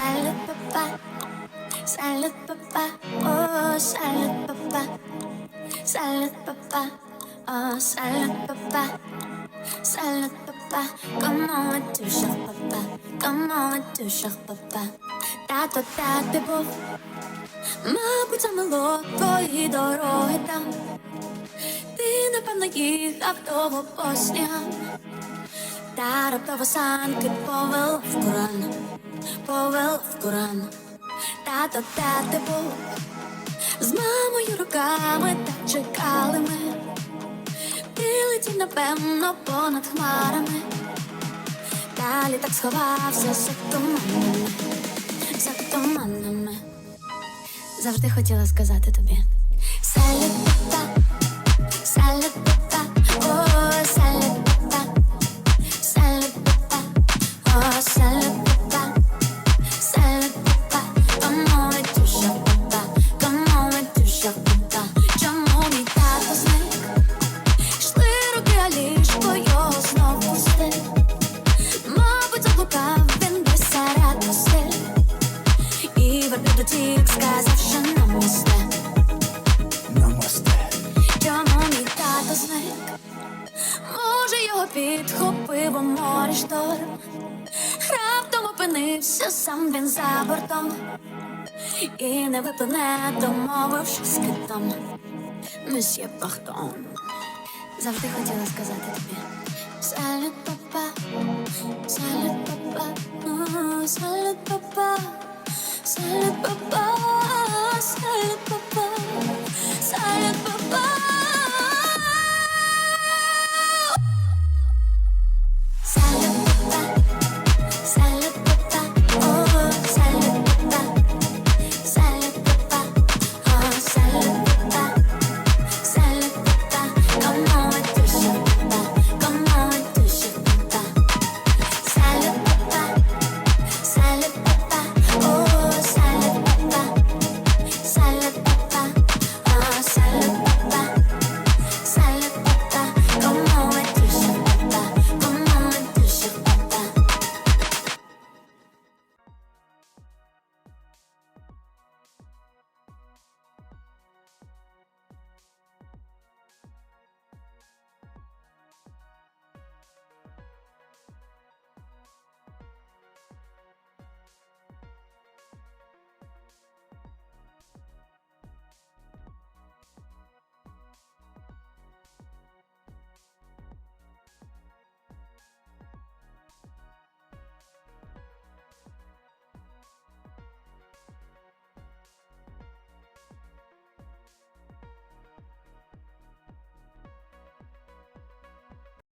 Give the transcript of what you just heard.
Salad papa, salad papa, oh salad papa, salad papa, oh salad papa, salad papa. Come on with two shot papa, come on with two papa. Тато, де ти був? Мабуть, замело твої дороги там. Ти, напевно, їхав довго по снігам. Та раптово санки повел в Коран, повел в Коран. Тато, ти був? З мамою руками та чекали ми. Ти напевно, понад хмарами. Далі так сховався за туманами, за туманами. Завжди хотіла сказати тобі. Верблюд дотік, сказавши намасте. Намасте. Чому мій тато зник? Може, його підхопив у морі шторм. Раптом опинився сам він за бортом. І не виплине, домовившись з китом. Месьє Пахтон. Завжди хотіла сказати тобі. Салют, папа, салют, папа, ну, салют, папа, салют, папа.